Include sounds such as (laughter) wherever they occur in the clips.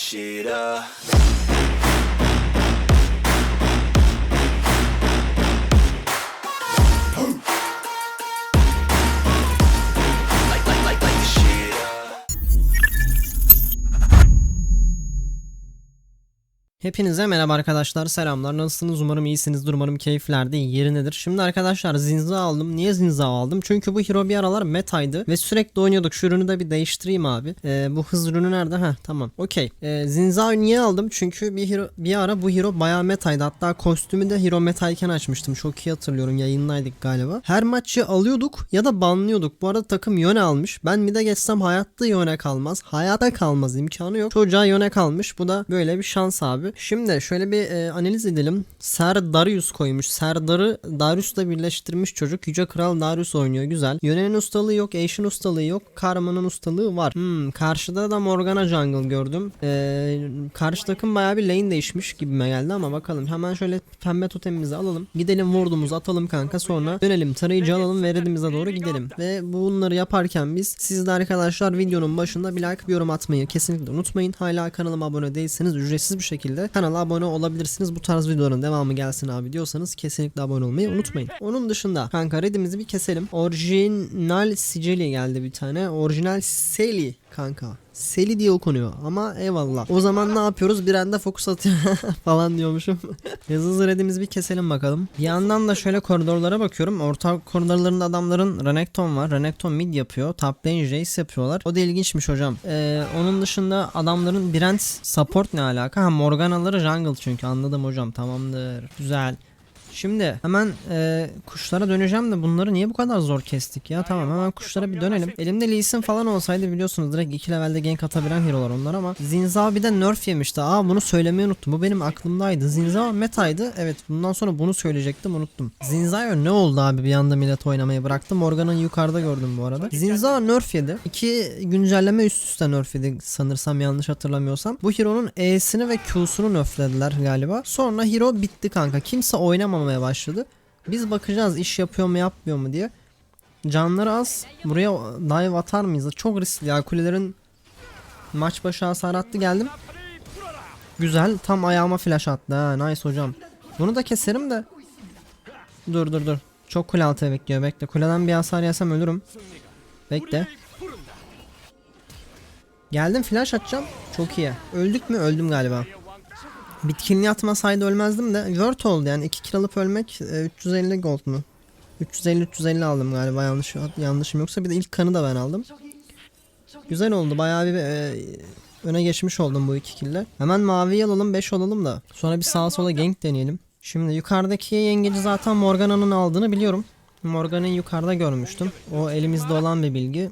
shit up. Hepinize merhaba arkadaşlar selamlar. Nasılsınız? Umarım iyisinizdir umarım keyifler de yerindedir. Şimdi arkadaşlar Zinza aldım. Niye Zinza aldım? Çünkü bu hero bir aralar metaydı ve sürekli oynuyorduk. Şu ürünü de bir değiştireyim abi. Ee, bu hız ürünü nerede? Ha tamam. Okey. Ee, Zinza'yı niye aldım? Çünkü bir hero bir ara bu hero bayağı metaydı. Hatta kostümü de hero metayken açmıştım. Çok iyi hatırlıyorum. Yayınlaydık galiba. Her maçı alıyorduk ya da banlıyorduk. Bu arada takım Yone almış. Ben bir de geçsem hayatta Yone kalmaz. Hayata kalmaz. İmkanı yok. Çocuğa Yone kalmış. Bu da böyle bir şans abi. Şimdi şöyle bir e, analiz edelim. Ser Darius koymuş. Serdar'ı Darius'la birleştirmiş çocuk. Yüce Kral Darius oynuyor. Güzel. Yönenin ustalığı yok. Ashe'in ustalığı yok. Karma'nın ustalığı var. Hmm, karşıda da Morgana Jungle gördüm. E, karşı takım bayağı bir lane değişmiş gibime geldi ama bakalım. Hemen şöyle pembe totemimizi alalım. Gidelim ward'umuzu atalım kanka. Sonra dönelim. Tarayıcı alalım ve redimize doğru gidelim. Ve bunları yaparken biz siz de arkadaşlar videonun başında bir like bir yorum atmayı kesinlikle unutmayın. Hala kanalıma abone değilseniz ücretsiz bir şekilde kanala abone olabilirsiniz. Bu tarz videoların devamı gelsin abi diyorsanız kesinlikle abone olmayı unutmayın. Onun dışında kanka redimizi bir keselim. Orijinal Sicili geldi bir tane. Orijinal Seli kanka. Seli diye okunuyor ama eyvallah. O zaman ne yapıyoruz? Bir anda fokus atıyor (laughs) falan diyormuşum. (laughs) Hızlı redimizi bir keselim bakalım. Bir yandan da şöyle koridorlara bakıyorum. Orta koridorlarında adamların Renekton var. Renekton mid yapıyor. Top lane Jace yapıyorlar. O da ilginçmiş hocam. Ee, onun dışında adamların Brent support ne alaka? Ha Morganaları jungle çünkü anladım hocam. Tamamdır. Güzel. Şimdi hemen e, kuşlara döneceğim de bunları niye bu kadar zor kestik ya? Tamam hemen kuşlara bir dönelim. Elimde Lee Sin falan olsaydı biliyorsunuz direkt 2 levelde gank atabilen hero'lar onlar ama Zinza bir de nerf yemişti. Aa bunu söylemeyi unuttum. Bu benim aklımdaydı. Zinza metaydı. Evet bundan sonra bunu söyleyecektim unuttum. Zinza'ya ne oldu abi bir anda millet oynamayı bıraktı. Morgan'ın yukarıda gördüm bu arada. Zinza nerf yedi. İki güncelleme üst üste nerf yedi sanırsam yanlış hatırlamıyorsam. Bu hero'nun E'sini ve Q'sunu nerflediler galiba. Sonra hero bitti kanka. Kimse oynamamaya başladı. Biz bakacağız iş yapıyor mu yapmıyor mu diye. Canları az. Buraya dive atar mıyız? Çok riskli ya. Kulelerin maç başı hasar attı geldim. Güzel. Tam ayağıma flash attı ha. Nice hocam. Bunu da keserim de. Dur dur dur. Çok kule altı bekliyor. Bekle. Kuleden bir hasar yesem ölürüm. Bekle. Geldim flash atacağım. Çok iyi. Öldük mü? Öldüm galiba. Bitkinliği atmasaydı ölmezdim de Word oldu yani 2 kill alıp ölmek e, 350 gold mu? 350 350 aldım galiba yanlış yanlışım yoksa bir de ilk kanı da ben aldım. Güzel oldu bayağı bir e, öne geçmiş oldum bu iki kille. Hemen maviyi alalım 5 olalım da sonra bir sağa sola gank deneyelim. Şimdi yukarıdaki yengeci zaten Morgana'nın aldığını biliyorum. Morgana'yı yukarıda görmüştüm. O elimizde olan bir bilgi.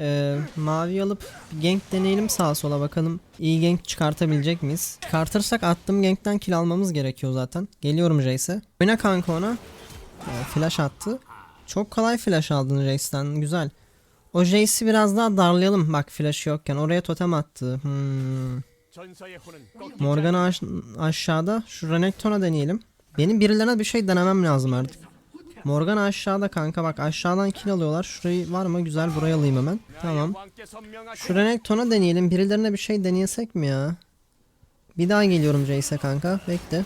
Ee, mavi alıp bir gank deneyelim sağa sola bakalım iyi gank çıkartabilecek miyiz? Çıkartırsak attığım gankten kill almamız gerekiyor zaten. Geliyorum Jace'e. Oyna kanka ona. Ee, flash attı. Çok kolay flash aldın Jace'den güzel. O Jace'i biraz daha darlayalım bak flash yokken oraya totem attı. Hmm. Morgan aş- aşağıda şu Renekton'a deneyelim. Benim birilerine bir şey denemem lazım artık. Morgan aşağıda kanka bak aşağıdan kill alıyorlar. Şurayı var mı? Güzel buraya alayım hemen. Tamam. Şu Renekton'a deneyelim. Birilerine bir şey deneyesek mi ya? Bir daha geliyorum Jace'e kanka. Bekle.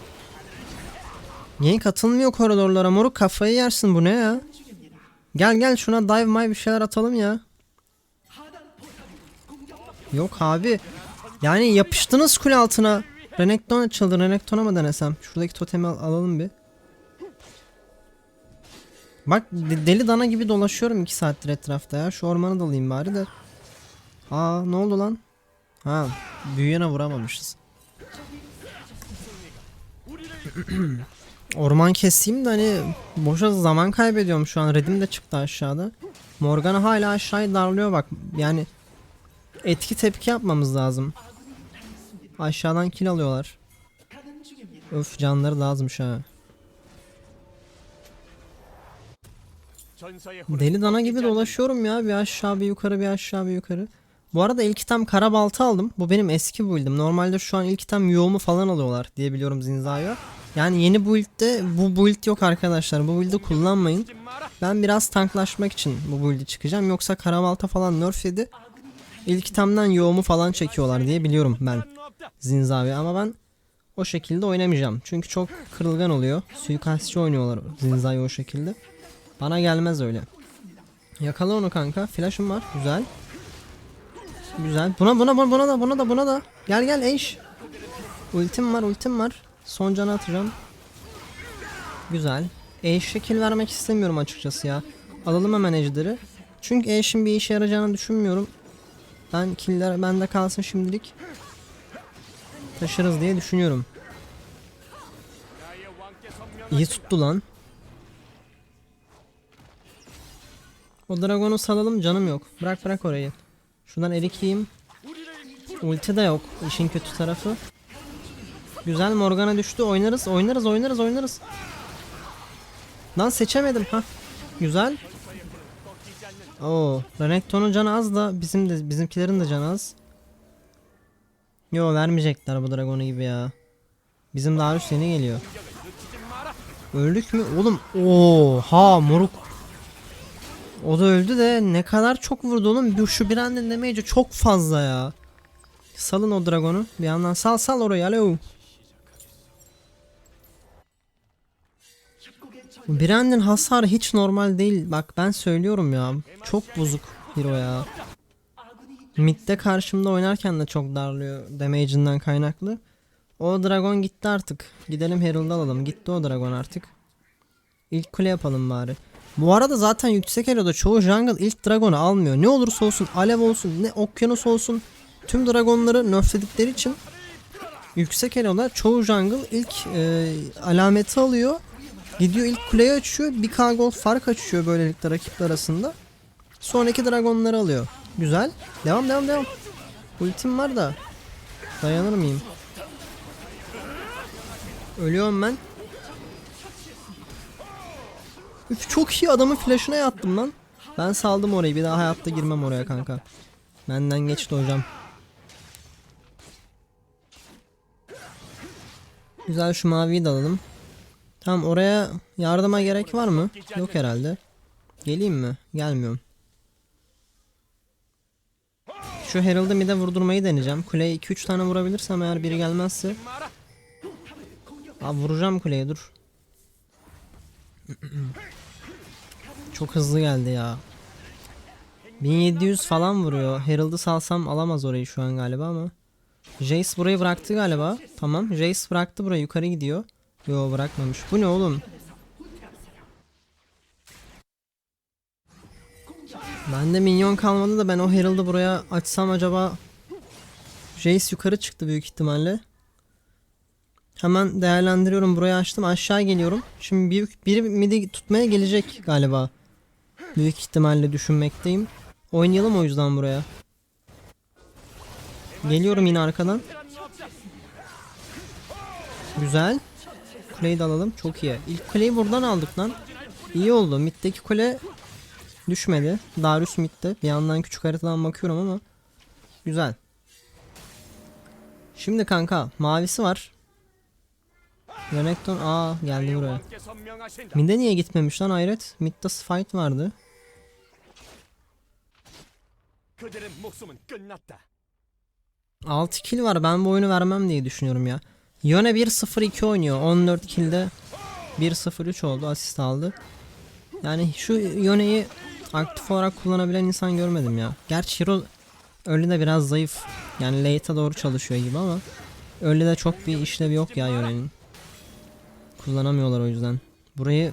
Niye katılmıyor koridorlara moruk kafayı yersin bu ne ya? Gel gel şuna dive my bir şeyler atalım ya. Yok abi. Yani yapıştınız kule altına. Renekton açıldı. Renekton'a mı denesem? Şuradaki totemi al- alalım bir. Bak de- deli dana gibi dolaşıyorum 2 saattir etrafta ya. Şu ormanı da alayım bari de. Aa ne oldu lan? Ha büyüyene vuramamışız. (clears throat) Orman keseyim de hani boşa zaman kaybediyorum şu an. Redim de çıktı aşağıda. Morgana hala aşağıyı darlıyor bak. Yani etki tepki yapmamız lazım. Aşağıdan kill alıyorlar. Öf canları lazımmış ha. Deli dana gibi dolaşıyorum ya. Bir aşağı bir yukarı bir aşağı bir yukarı. Bu arada ilk item kara balta aldım. Bu benim eski build'im. Normalde şu an ilk item yoğumu falan alıyorlar diye biliyorum Zinza'ya. Yani yeni build'de bu build yok arkadaşlar. Bu build'i kullanmayın. Ben biraz tanklaşmak için bu build'i çıkacağım. Yoksa kara balta falan nerf yedi. İlk itemden yoğumu falan çekiyorlar diye biliyorum ben. Zinzavi ama ben o şekilde oynamayacağım. Çünkü çok kırılgan oluyor. Suikastçı oynuyorlar Zinza'yı o şekilde. Bana gelmez öyle. Yakala onu kanka. Flash'ım var. Güzel. Güzel. Buna buna buna buna da buna da buna da. Gel gel Eş. Ultim var ultim var. Son canı atacağım. Güzel. Eş şekil vermek istemiyorum açıkçası ya. Alalım hemen ejderi. Çünkü Eş'in bir işe yarayacağını düşünmüyorum. Ben killer bende kalsın şimdilik. Taşırız diye düşünüyorum. İyi tuttu lan. O dragonu salalım canım yok. Bırak bırak orayı. Şuradan erik yiyeyim. Ulti de yok. işin kötü tarafı. Güzel Morgana düştü. Oynarız oynarız oynarız oynarız. Lan seçemedim ha. Güzel. Oo, Renekton'un canı az da bizim de bizimkilerin de canı az. Yo vermeyecekler bu dragonu gibi ya. Bizim Darius yeni geliyor. Öldük mü? Oğlum oha moruk. O da öldü de ne kadar çok vurdu oğlum. Şu bir anda demeyince çok fazla ya. Salın o dragonu. Bir yandan sal sal orayı alo. Brand'in hasarı hiç normal değil. Bak ben söylüyorum ya. Çok bozuk hero ya. Mid'de karşımda oynarken de çok darlıyor damage'inden kaynaklı. O dragon gitti artık. Gidelim Herald'ı alalım. Gitti o dragon artık. İlk kule yapalım bari. Bu arada zaten yüksek elo'da çoğu jungle ilk dragonu almıyor. Ne olursa olsun alev olsun ne okyanus olsun tüm dragonları nerfledikleri için yüksek elo'da çoğu jungle ilk e, alameti alıyor. Gidiyor ilk kuleyi açıyor. Bir k fark açıyor böylelikle rakipler arasında. Sonraki dragonları alıyor. Güzel. Devam devam devam. Ultim var da. Dayanır mıyım? Ölüyorum ben. Üf çok iyi adamın flash'ına yattım lan. Ben saldım orayı. Bir daha hayatta girmem oraya kanka. Benden geçti hocam. Güzel şu maviyi de alalım. Tamam oraya yardıma gerek var mı? Yok herhalde. Geleyim mi? Gelmiyorum. Şu Herald'ı mid'e vurdurmayı deneyeceğim. Kuleye 2-3 tane vurabilirsem eğer biri gelmezse. Abi vuracağım kuleye dur. Çok hızlı geldi ya. 1700 falan vuruyor. Herald'ı salsam alamaz orayı şu an galiba ama. Jace burayı bıraktı galiba. Tamam. Jace bıraktı burayı yukarı gidiyor. Yo bırakmamış. Bu ne oğlum? Bende minyon kalmadı da ben o Herald'ı buraya açsam acaba Jace yukarı çıktı büyük ihtimalle. Hemen değerlendiriyorum. Buraya açtım. Aşağı geliyorum. Şimdi büyük biri midi tutmaya gelecek galiba. Büyük ihtimalle düşünmekteyim. Oynayalım o yüzden buraya. Geliyorum yine arkadan. Güzel. Kuleyi de alalım. Çok iyi. İlk kuleyi buradan aldık lan. İyi oldu. Mid'deki kule düşmedi. Darius mid'de. Bir yandan küçük haritadan bakıyorum ama. Güzel. Şimdi kanka mavisi var. Renekton aa geldi buraya. Mid'e niye gitmemiş lan hayret? Mid'de fight vardı. Altı kill var ben bu oyunu vermem diye düşünüyorum ya. Yone 1-0-2 oynuyor. 14 killde 1-0-3 oldu asist aldı. Yani şu Yone'yi aktif olarak kullanabilen insan görmedim ya. Gerçi Hero öyle de biraz zayıf. Yani late'a doğru çalışıyor gibi ama öyle de çok bir işlevi yok ya Yone'nin. Kullanamıyorlar o yüzden. Burayı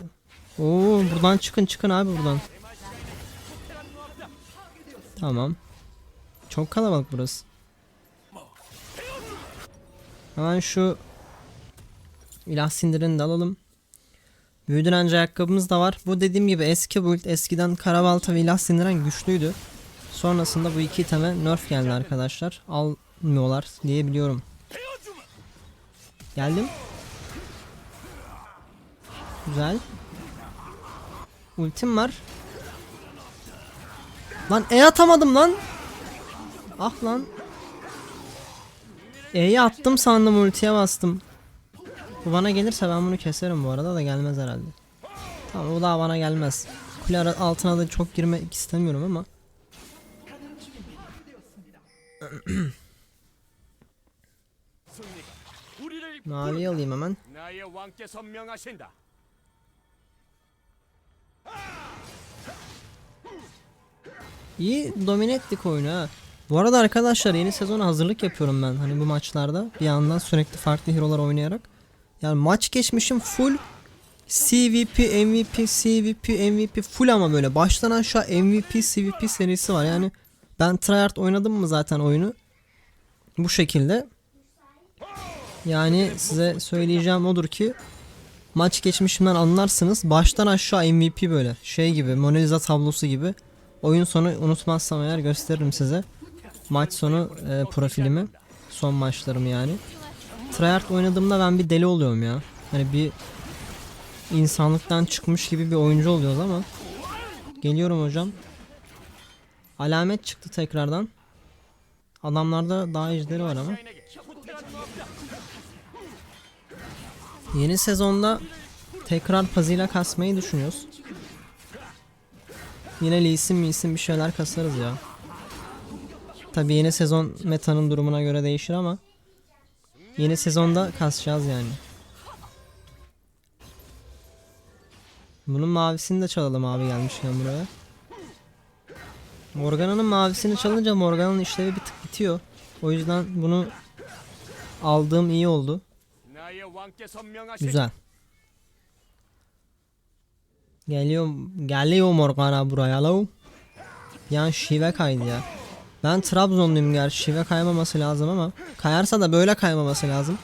Oo buradan çıkın çıkın abi buradan. Tamam. Çok kalabalık burası. Hemen şu ilah sindirini de alalım. Büyü direnci ayakkabımız da var. Bu dediğim gibi eski build. Eskiden karabalta ve ilah sindiren güçlüydü. Sonrasında bu iki iteme nerf geldi arkadaşlar. Almıyorlar diye biliyorum. Geldim. Güzel. Ultim var. Lan E atamadım lan. Ah lan. E'yi attım sandım ultiye bastım. Bu bana gelirse ben bunu keserim bu arada da gelmez herhalde. Tamam bu daha bana gelmez. Kule altına da çok girmek istemiyorum ama. (clears throat) Mali alayım hemen. İyi domine ettik oyunu ha. Bu arada arkadaşlar yeni sezona hazırlık yapıyorum ben. Hani bu maçlarda bir yandan sürekli farklı hero'lar oynayarak. Yani maç geçmişim full CVP, MVP, CVP, MVP full ama böyle baştan aşağı MVP, CVP serisi var. Yani ben tryhard oynadım mı zaten oyunu bu şekilde. Yani size söyleyeceğim odur ki maç geçmişimden anlarsınız. Baştan aşağı MVP böyle. Şey gibi Mona Lisa tablosu gibi. Oyun sonu unutmazsam eğer gösteririm size. Maç sonu e, profilimi. Son maçlarım yani. Tryhard oynadığımda ben bir deli oluyorum ya. Hani bir insanlıktan çıkmış gibi bir oyuncu oluyoruz ama. Geliyorum hocam. Alamet çıktı tekrardan. Adamlarda daha ejderi var ama. Yeni sezonda tekrar pazıyla kasmayı düşünüyoruz. Yine Lee Sin, bir şeyler kasarız ya. Tabi yeni sezon metanın durumuna göre değişir ama yeni sezonda kasacağız yani. Bunun mavisini de çalalım abi gelmişken buraya. Morgana'nın mavisini çalınca Morgana'nın işlevi bir tık bitiyor. O yüzden bunu aldığım iyi oldu. Güzel. Geliyor, geliyor Morgana buraya lav. Yani şive kaydı ya. Ben Trabzonluyum gerçi şive kaymaması lazım ama kayarsa da böyle kaymaması lazım.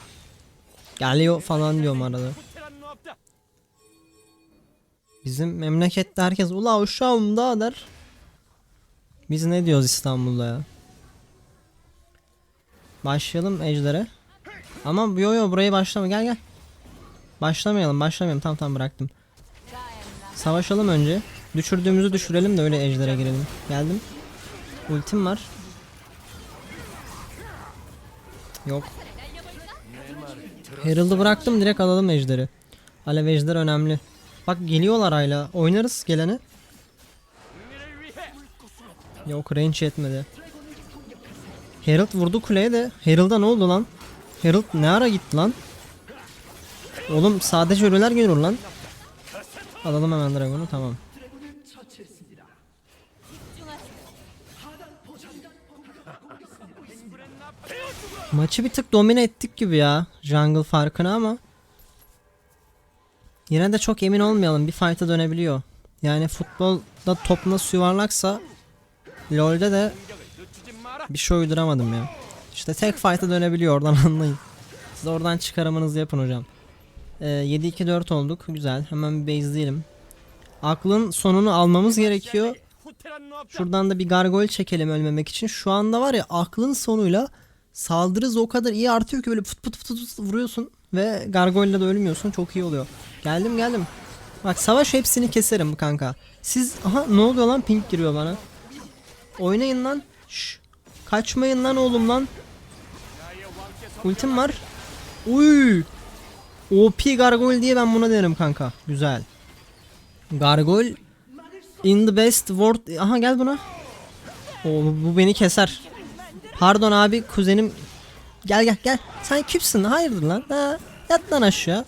Geliyor falan diyorum arada. Bizim memlekette herkes ula uşağımda der. Biz ne diyoruz İstanbul'da ya? Başlayalım Ejder'e. Ama yo yo burayı başlama gel gel. Başlamayalım başlamayalım tamam tamam bıraktım. Savaşalım önce. Düşürdüğümüzü düşürelim de öyle ejdere girelim. Geldim. Ultim var. Yok. Herald'ı bıraktım direkt alalım ejderi. Alev ejder önemli. Bak geliyorlar hala. Oynarız gelene. Yok range yetmedi. Herald vurdu kuleye de. Herald'a ne oldu lan? Herald ne ara gitti lan? Oğlum sadece ölüler görür lan. Alalım hemen Dragon'u tamam. Maçı bir tık domine ettik gibi ya. Jungle farkına ama. Yine de çok emin olmayalım. Bir fight'a dönebiliyor. Yani futbolda top nasıl yuvarlaksa LoL'de de bir şey uyduramadım ya. İşte tek fight'a dönebiliyor oradan (laughs) anlayın. Siz oradan çıkarımınızı yapın hocam. Ee, e, 7-2-4 olduk. Güzel. Hemen bir base'leyelim. Aklın sonunu almamız gerekiyor. Şuradan da bir gargoyle çekelim ölmemek için. Şu anda var ya aklın sonuyla saldırız o kadar iyi artıyor ki böyle fıt fıt fıt, fıt vuruyorsun ve gargoyle de ölmüyorsun. Çok iyi oluyor. Geldim geldim. Bak savaş hepsini keserim kanka. Siz aha ne oluyor lan pink giriyor bana. Oynayın lan. Şş. Kaçmayın lan oğlum lan. Ultim var. Uy. OP gargoyle diye ben buna derim kanka. Güzel. Gargoyle in the best world. Aha gel buna. O bu, beni keser. Pardon abi kuzenim. Gel gel gel. Sen kimsin? Hayırdır lan? Ha, yat lan aşağı.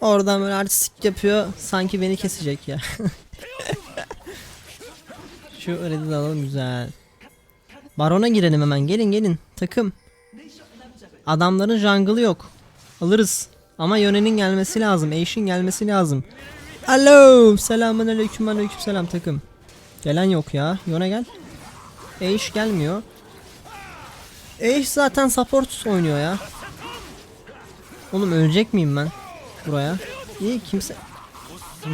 Oradan böyle artistik yapıyor. Sanki beni kesecek ya. (laughs) Şu red'i alalım güzel. Barona girelim hemen. Gelin gelin. Takım. Adamların jungle'ı yok. Alırız. Ama Yone'nin gelmesi lazım. Ashe'in gelmesi lazım. Alo. Selamun aleyküm aleyküm selam takım. Gelen yok ya. Yone gel. Ashe gelmiyor. Ashe zaten support oynuyor ya. Oğlum ölecek miyim ben? Buraya. İyi kimse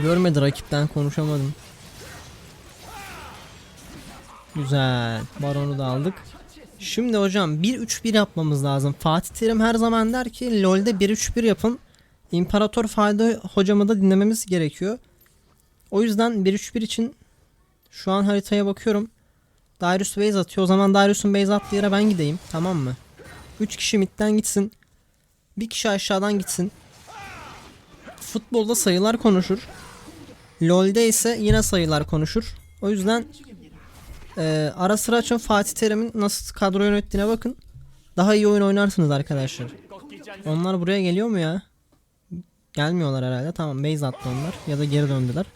görmedi rakipten konuşamadım. Güzel. Baronu da aldık. Şimdi hocam 1-3-1 yapmamız lazım. Fatih Terim her zaman der ki LoL'de 1-3-1 yapın. İmparator Fayda hocamı da dinlememiz gerekiyor. O yüzden 1-3-1 için şu an haritaya bakıyorum. Darius base atıyor. O zaman Darius'un base attığı yere ben gideyim. Tamam mı? 3 kişi midden gitsin. Bir kişi aşağıdan gitsin. Futbolda sayılar konuşur. LoL'de ise yine sayılar konuşur. O yüzden ee, ara sıra açın Fatih Terim'in nasıl kadro yönettiğine bakın. Daha iyi oyun oynarsınız arkadaşlar. Onlar buraya geliyor mu ya? Gelmiyorlar herhalde. Tamam base attı onlar. Ya da geri döndüler.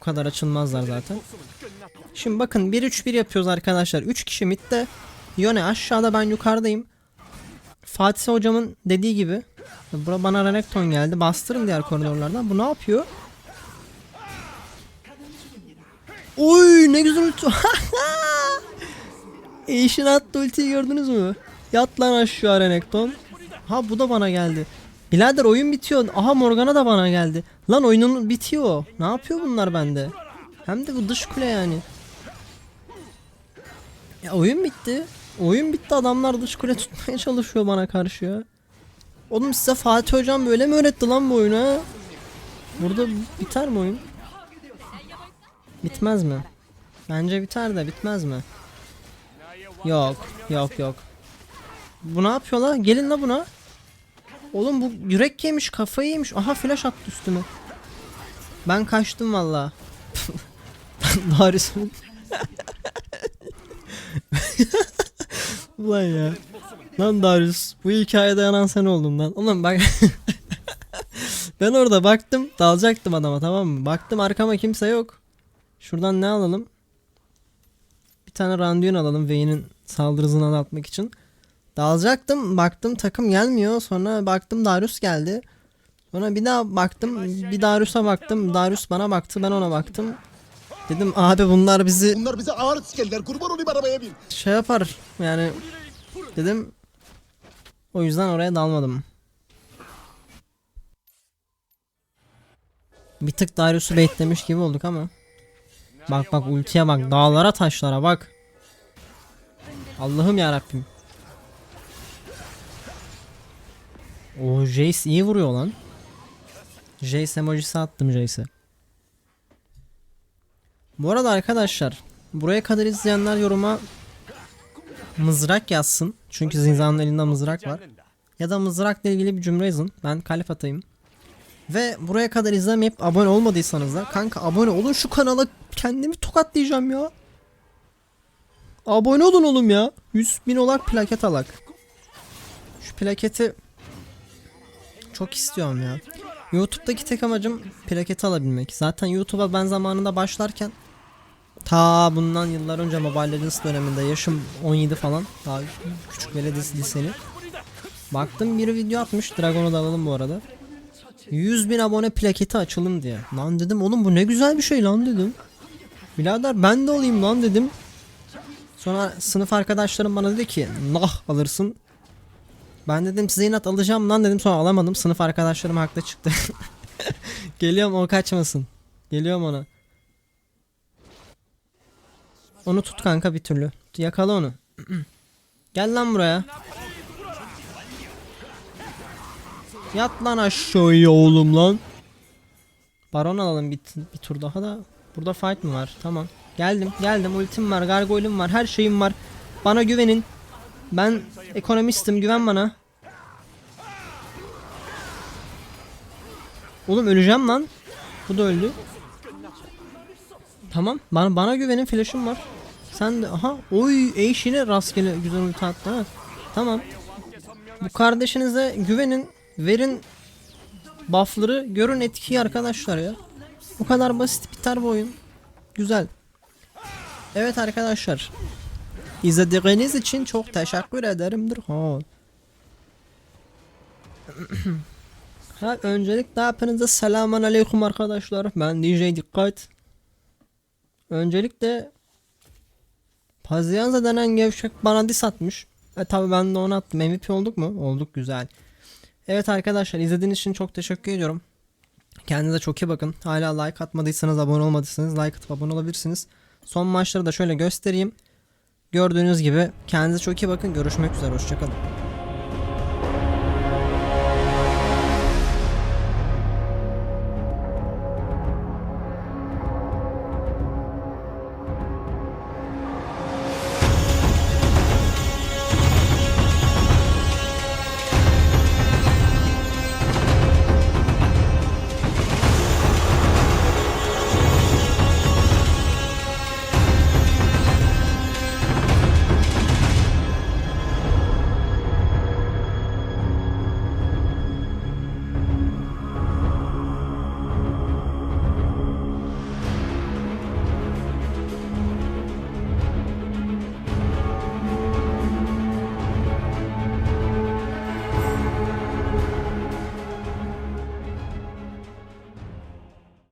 Bu kadar açılmazlar zaten. Şimdi bakın 1-3-1 yapıyoruz arkadaşlar. 3 kişi midde. Yone aşağıda ben yukarıdayım. Fatih hocamın dediği gibi. Bana Renekton geldi. Bastırın diğer koridorlardan. Bu ne yapıyor? Oy ne güzel ulti. (laughs) Eşin attı ultiyi gördünüz mü? Yat lan aşağı Renekton. Ha bu da bana geldi. Birader oyun bitiyor. Aha Morgana da bana geldi. Lan oyunun bitiyor. Ne yapıyor bunlar bende? Hem de bu dış kule yani. Ya oyun bitti. Oyun bitti adamlar dış kule (laughs) tutmaya çalışıyor bana karşı ya. Oğlum size Fatih hocam böyle mi öğretti lan bu oyunu ha? Burada biter mi oyun? Bitmez mi? Bence biter de bitmez mi? Yok yok yok. Bu ne yapıyor la? Gelin la buna. Oğlum bu yürek yemiş kafayı yemiş. Aha flash attı üstüme. Ben kaçtım valla. Darius'un. (laughs) (laughs) Ulan ya. Lan Darius bu hikayede yanan sen oldun lan. Oğlum bak. (laughs) ben orada baktım dalacaktım adama tamam mı? Baktım arkama kimse yok. Şuradan ne alalım? Bir tane Randuin alalım Vayne'in saldırı hızını azaltmak için. Dalacaktım baktım takım gelmiyor sonra baktım Darius geldi. Sonra bir daha baktım bir Darius'a baktım Darius bana baktı ben ona baktım. Dedim abi bunlar bizi Bunlar bize ağır sikerler. Kurban olayım arabaya bin. şey yapar yani dedim o yüzden oraya dalmadım. Bir tık Darius'u baitlemiş gibi olduk ama. Bak bak ultiye bak dağlara taşlara bak. Allah'ım ya Rabbim. O Jace iyi vuruyor lan. Jace emojisi attım Jace'e. Bu arada arkadaşlar buraya kadar izleyenler yoruma mızrak yazsın. Çünkü Zinza'nın elinde mızrak var. Ya da mızrakla ilgili bir cümle yazın. Ben kalp atayım. Ve buraya kadar izlemeyip abone olmadıysanız da kanka abone olun şu kanala kendimi tokatlayacağım ya. Abone olun oğlum ya. 100 bin olak plaket alak. Şu plaketi çok istiyorum ya. YouTube'daki tek amacım plaketi alabilmek. Zaten YouTube'a ben zamanında başlarken ta bundan yıllar önce Mobile Legends döneminde yaşım 17 falan daha küçük lis- liseli. Baktım biri video atmış Dragon'u da alalım bu arada. 100 bin abone plaketi açalım diye. Lan dedim oğlum bu ne güzel bir şey lan dedim. Birader ben de olayım lan dedim. Sonra sınıf arkadaşlarım bana dedi ki nah alırsın. Ben dedim size inat alacağım lan dedim sonra alamadım. Sınıf arkadaşlarım haklı çıktı. (laughs) Geliyorum o kaçmasın. Geliyorum ona. Onu tut kanka bir türlü. Yakala onu. (clears throat) Gel lan buraya. Yat lan aşağıya oğlum lan. Baron alalım bir, bir tur daha da. Burada fight mı var? Tamam. Geldim geldim ultim var gargoyle'im var her şeyim var. Bana güvenin. Ben ekonomistim güven bana. Oğlum öleceğim lan. Bu da öldü. Tamam. Bana, bana güvenin flash'ım var. Sen de aha oy eşine rastgele güzel ulti attı ha. Tamam. Bu kardeşinize güvenin, verin buff'ları, görün etkiyi arkadaşlar ya. Bu kadar basit biter bu oyun. Güzel. Evet arkadaşlar. İzlediğiniz için çok teşekkür ederimdir. Ha. (clears throat) ha öncelikle hepinize selamun aleyküm arkadaşlar. Ben DJ Dikkat. Öncelikle Pazianza denen gevşek bana diss atmış. E tabi ben de onu attım. MVP olduk mu? Olduk güzel. Evet arkadaşlar izlediğiniz için çok teşekkür ediyorum. Kendinize çok iyi bakın. Hala like atmadıysanız abone olmadıysanız like atıp abone olabilirsiniz. Son maçları da şöyle göstereyim. Gördüğünüz gibi kendinize çok iyi bakın. Görüşmek üzere. Hoşçakalın.